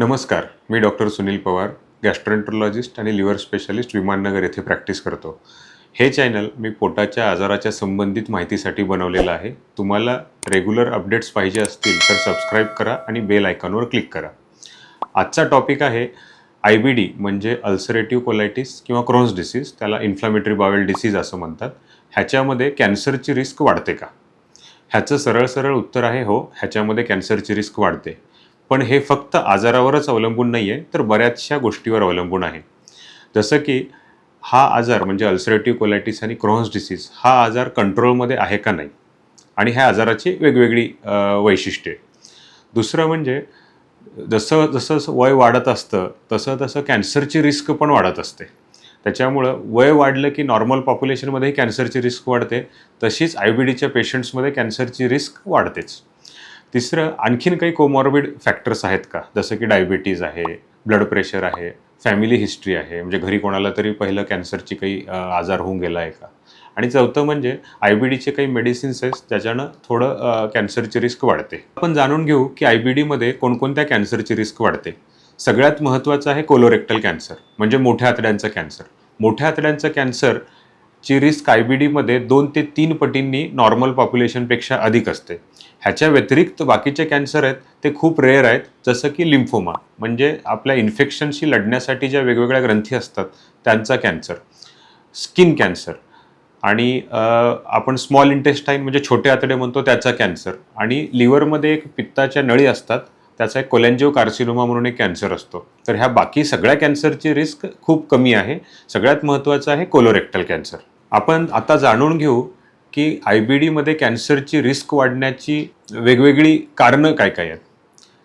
नमस्कार मी doctor Sunil Pawar gastroenterologist आणि लिव्हर स्पेशालिस्ट विमाननगर येथे प्रॅक्टिस करतो. हे चॅनल मी पोटाच्या आजाराच्या संबंधित माहितीसाठी बनवलेलं आहे. तुम्हाला रेग्युलर अपडेट्स पाहिजे असतील तर सबस्क्राईब करा आणि बेल आयकॉनवर क्लिक करा. आजचा टॉपिक आहे आय बी डी म्हणजे अल्सरेटिव्ह कोलायटिस किंवा क्रोन्स डिसीज त्याला इन्फ्लॅमेटरी बावेल डिसीज असं म्हणतात. ह्याच्यामध्ये कॅन्सरची रिस्क वाढते का? ह्याचं सरळ सरळ उत्तर आहे हो ह्याच्यामध्ये कॅन्सरची रिस्क वाढते. पण हे फक्त आजारावरच अवलंबून नाही आहे तर बऱ्याचशा गोष्टीवर अवलंबून आहे. जसं की हा आजार म्हणजे अल्सरेटिव्ह कोलायटिस आणि क्रोन्स डिसीज हा आजार कंट्रोलमध्ये आहे का नाही? आणि ह्या आजाराची वेगवेगळी वैशिष्ट्ये. दुसरं म्हणजे जसं जसं वय वाढत असतं तसं तसं कॅन्सरची रिस्क पण वाढत असते. त्याच्यामुळं वय वाढलं की नॉर्मल पॉप्युलेशनमध्येही कॅन्सरची रिस्क वाढते तशीच आय बी डीच्या पेशंट्समध्ये कॅन्सरची रिस्क वाढतेच. तिसरं आणखीन काही कोमॉर्बिड फॅक्टर्स आहेत का? जसं की डायबिटीज आहे ब्लड प्रेशर आहे फॅमिली हिस्ट्री आहे म्हणजे घरी कोणाला तरी पहिलं कॅन्सरची काही आजार होऊन गेला आहे का? आणि चौथं म्हणजे आय बी डीचे काही मेडिसिन्स आहेत त्याच्यानं थोडं कॅन्सरची रिस्क वाढते. आपण जाणून घेऊ की आय बी डीमध्ये कोणकोणत्या कॅन्सरची रिस्क वाढते. सगळ्यात महत्त्वाचं आहे कोलोरेक्टल कॅन्सर म्हणजे मोठ्या आतड्यांचं कॅन्सर मोठ्या आतड्यांचं कॅन्सर ची रिस्क आय बी डीमध्ये दोन ते तीन पटींनी नॉर्मल पॉप्युलेशनपेक्षा अधिक असते. ह्याच्या व्यतिरिक्त बाकीचे कॅन्सर आहेत ते खूप रेअर आहेत जसं की लिम्फोमा म्हणजे आपल्या इन्फेक्शनशी लढण्यासाठी ज्या वेगवेगळ्या ग्रंथी असतात त्यांचा कॅन्सर. स्किन कॅन्सर आणि आपण स्मॉल इंटेस्टाईन म्हणजे छोटे आतडे म्हणतो त्याचा कॅन्सर. आणि लिव्हरमध्ये एक पित्ताच्या नळी असतात त्याचा एक कोलॅन्जिओ कार्सिनोमा म्हणून एक कॅन्सर असतो. तर ह्या बाकी सगळ्या कॅन्सरची रिस्क खूप कमी आहे. सगळ्यात महत्त्वाचं आहे कोलोरेक्टल कॅन्सर आपण आता जाणून घेऊ की आय बी डीमध्ये कॅन्सरची रिस्क वाढण्याची वेगवेगळी कारणं काय काय आहेत?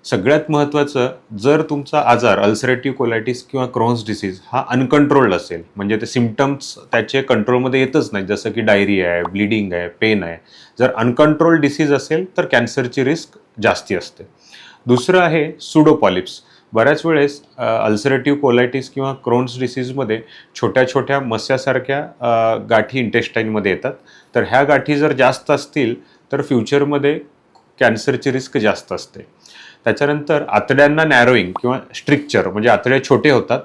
सगळ्यात महत्त्वाचं जर तुमचा आजार अल्सरेटिव्ह कोलायटिस किंवा क्रोन्स डिसीज हा अनकंट्रोल्ड असेल म्हणजे ते सिमटम्स त्याचे कंट्रोलमध्ये येतच नाही जसं की डायरिया आहे ब्लिडिंग आहे पेन आहे. जर अनकंट्रोल्ड डिसीज असेल तर कॅन्सरची रिस्क जास्ती असते. दुसरं आहे सुडोपॉलिप्स. बऱ्याच वेळेस अल्सरेटिव्ह कोलायटिस किंवा क्रोन्स डिसीजमध्ये छोट्या छोट्या मस्यासारख्या गाठी इंटेस्टाईनमध्ये येतात. तर ह्या गाठी जर जास्त असतील तर फ्युचरमध्ये कॅन्सरची रिस्क जास्त असते. त्याच्यानंतर आतड्यांना नॅरोईंग किंवा स्ट्रिक्चर म्हणजे आतडे छोटे होतात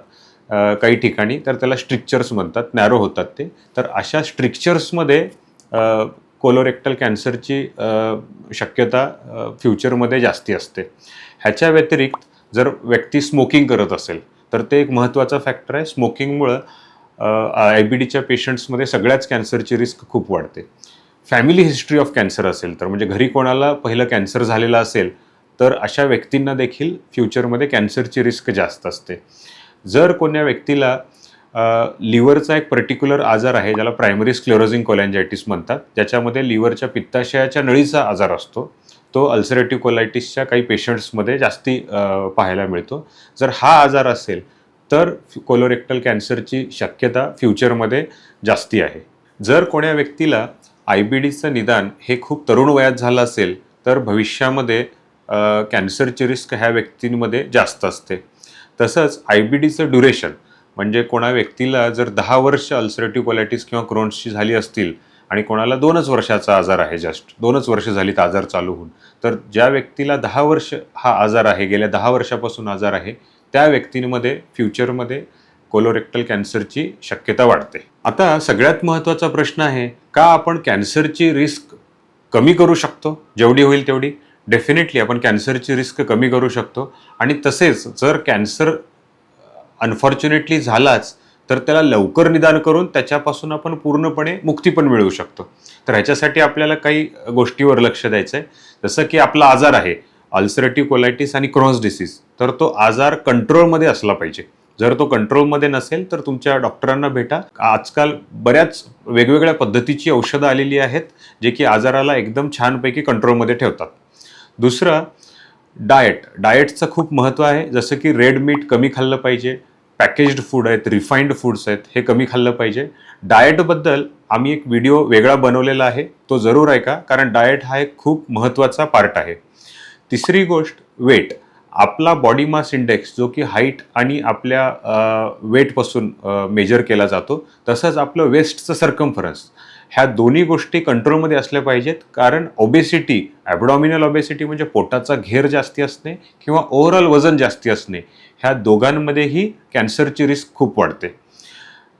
काही ठिकाणी तर त्याला स्ट्रिक्चर्स म्हणतात नॅरो होतात ते. तर अशा स्ट्रिक्चर्समध्ये कोलोरेक्टल कॅन्सरची शक्यता फ्युचरमध्ये जास्ती असते. ह्याच्या व्यतिरिक्त जर व्यक्ती स्मोकिंग करत असेल तर ते एक महत्त्वाचा फॅक्टर आहे. स्मोकिंगमुळं आय बी डीच्या पेशंट्समध्ये सगळ्याच कॅन्सरची रिस्क खूप वाढते. फॅमिली हिस्ट्री ऑफ कॅन्सर असेल तर म्हणजे घरी कोणाला पहिलं कॅन्सर झालेला असेल तर अशा व्यक्तींना देखील फ्युचरमध्ये कॅन्सरची रिस्क जास्त असते. जर कोण्या व्यक्तीला लिव्हरचा एक पर्टिक्युलर आजार आहे ज्याला प्रायमरी स्क्लोरोझिंग कोलॅन्जायटिस म्हणतात ज्याच्यामध्ये लिव्हरच्या पित्ताशयाच्या नळीचा आजार असतो तो अल्सरेटिव्ह कोलायटिसच्या काही पेशंट्समध्ये जास्ती पाहायला मिळतो. जर हा आजार असेल तर कोलोरेक्टल कॅन्सरची शक्यता फ्युचरमध्ये जास्ती आहे. जर कोण्या व्यक्तीला आय बी डीचं निदान हे खूप तरुण वयात झालं असेल तर भविष्यामध्ये कॅन्सरची रिस्क ह्या व्यक्तींमध्ये जास्त असते. तसंच आय बी डीचं ड्युरेशन म्हणजे कोणा व्यक्तीला जर दहा वर्ष अल्सरेटिव्ह कोलायटिस किंवा क्रोन्सची झाली असतील आणि कोणाला दोनच वर्षाचा आजार आहे जस्ट दोनच वर्ष झालीत आजार चालू होऊन. तर ज्या व्यक्तीला दहा वर्ष हा आजार आहे गेल्या दहा वर्षापासून आजार आहे त्या व्यक्तींमध्ये फ्युचरमध्ये कोलोरेक्टल कॅन्सरची शक्यता वाढते. आता सगळ्यात महत्त्वाचा प्रश्न आहे का आपण कॅन्सरची रिस्क कमी करू शकतो? जेवढी होईल तेवढी. डेफिनेटली आपण कॅन्सरची रिस्क कमी करू शकतो. आणि तसेच जर कॅन्सर अनफॉर्च्युनेटली झालाच तर त्याला लवकर निदान करून त्याच्यापासून आपण पूर्णपणे मुक्ती पण मिळवू शकतो. तर ह्याच्यासाठी आपल्याला काही गोष्टीवर लक्ष द्यायचं आहे जसं की आपला आजार आहे अल्सरेटिव्ह कोलायटिस आणि क्रॉन्स डिसीज तर तो आजार कंट्रोलमध्ये असला पाहिजे. जर तो कंट्रोलमध्ये नसेल तर तुमच्या डॉक्टरांना भेटा. आजकाल बऱ्याच वेगवेगळ्या पद्धतीची औषधं आलेली आहेत जे की आजाराला एकदम छानपैकी कंट्रोलमध्ये ठेवतात. दुसरं डाएट. डाएटचं खूप महत्त्व आहे. जसं की रेड मीट कमी खाल्लं पाहिजे पॅकेज्ड फूड आहेत रिफाईंड फूड्स आहेत हे कमी खाल्लं पाहिजे. डाएटबद्दल आम्ही एक व्हिडिओ वेगळा बनवलेला आहे तो जरूर ऐका कारण डाएट हा एक खूप महत्त्वाचा पार्ट आहे. तिसरी गोष्ट वेट आपला बॉडी मास इंडेक्स जो की हाईट आणि आपल्या वेटपासून मेजर केला जातो तसंच आपलं वेस्टचं सर्कम्फरन्स ह्या दोन्ही गोष्टी कंट्रोलमध्ये असल्या पाहिजेत. कारण ओबेसिटी ॲबडॉमिनल ओबेसिटी म्हणजे पोटाचा घेर जास्ती असणे किंवा ओव्हरऑल वजन जास्ती असणे ह्या दोघांमध्येही कॅन्सरची रिस्क खूप वाढते.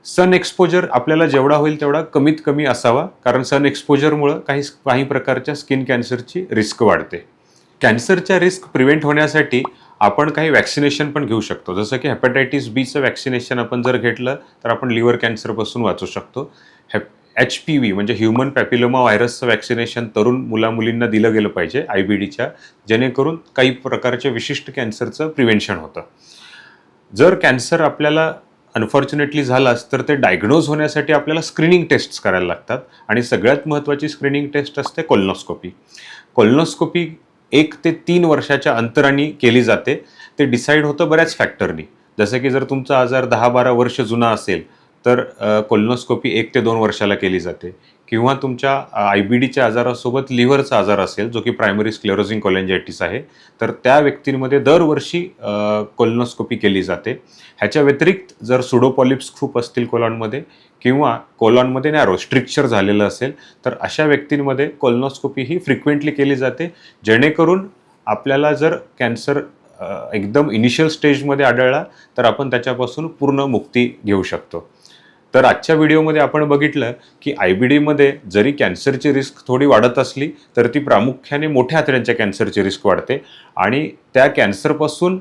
सन एक्सपोजर आपल्याला जेवढा होईल तेवढा कमीत कमी असावा. कारण सन एक्सपोजरमुळं काही काही प्रकारच्या स्किन कॅन्सरची रिस्क वाढते. कॅन्सरच्या रिस्क प्रिव्हेंट होण्यासाठी आपण काही वॅक्सिनेशन पण घेऊ शकतो. जसं की हेपॅटायटिस बीचं वॅक्सिनेशन आपण जर घेतलं तर आपण लिव्हर कॅन्सरपासून वाचू शकतो. हेप एच पी व्ही म्हणजे ह्युमन पॅपिलोमा व्हायरसचं वॅक्सिनेशन तरुण मुलामुलींना दिलं गेलं पाहिजे आय बी डीच्या जेणेकरून काही प्रकारच्या विशिष्ट कॅन्सरचं प्रिव्हेन्शन होतं. जर कॅन्सर आपल्याला अनफॉर्च्युनेटली झालाच तर ते डायग्नोज होण्यासाठी आपल्याला स्क्रीनिंग टेस्ट्स करायला लागतात. आणि सगळ्यात महत्त्वाची स्क्रीनिंग टेस्ट असते कोल्नोस्कोपी कोल्नोस्कोपी एक ते तीन वर्षाच्या अंतराने केली जाते. ते डिसाईड होतं बऱ्याच फॅक्टरनी जसं की जर तुमचा आजार दहा बारा वर्ष जुना असेल तर कोल्नोस्कोपी एक ते दोन वर्षाला केली जाते. किंवा तुमच्या आय बी डीच्या आजारासोबत लिव्हरचा आजार असेल जो की प्रायमरी स्क्लेरोझिंग कोलेंजायटिस आहे तर त्या व्यक्तींमध्ये दरवर्षी कोल्नोस्कोपी केली जाते. ह्याच्या व्यतिरिक्त जर सुडोपॉलिप्स खूप असतील कोलॉनमध्ये किंवा कोलॉनमध्ये नॅरो स्ट्रिक्चर झालेलं असेल तर अशा व्यक्तींमध्ये कोल्नोस्कोपी ही फ्रिक्वेंटली केली जाते. जेणेकरून आपल्याला जर कॅन्सर एकदम इनिशियल स्टेजमध्ये आढळला तर आपण त्याच्यापासून पूर्ण मुक्ती घेऊ शकतो. तर आजच्या व्हिडिओमध्ये आपण बघितलं की आय बी डीमध्ये जरी कॅन्सरची रिस्क थोडी वाढत असली तर ती प्रामुख्याने मोठ्या आतड्यांच्या कॅन्सरची रिस्क वाढते. आणि त्या कॅन्सरपासून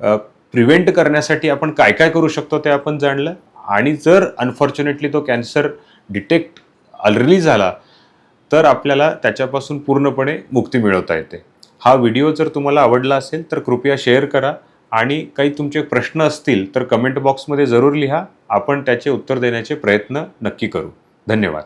प्रिव्हेंट करण्यासाठी आपण काय काय करू शकतो ते आपण जाणलं. आणि जर अनफॉर्च्युनेटली तो कॅन्सर डिटेक्ट अलरली झाला तर आपल्याला त्याच्यापासून पूर्णपणे मुक्ती मिळवता येते. हा व्हिडिओ जर तुम्हाला आवडला असेल तर कृपया शेअर करा. आणि काही तुमचे प्रश्न असतील तर कमेंट बॉक्समध्ये जरूर लिहा. आपण त्याचे उत्तर देण्याचे प्रयत्न नक्की करू. धन्यवाद.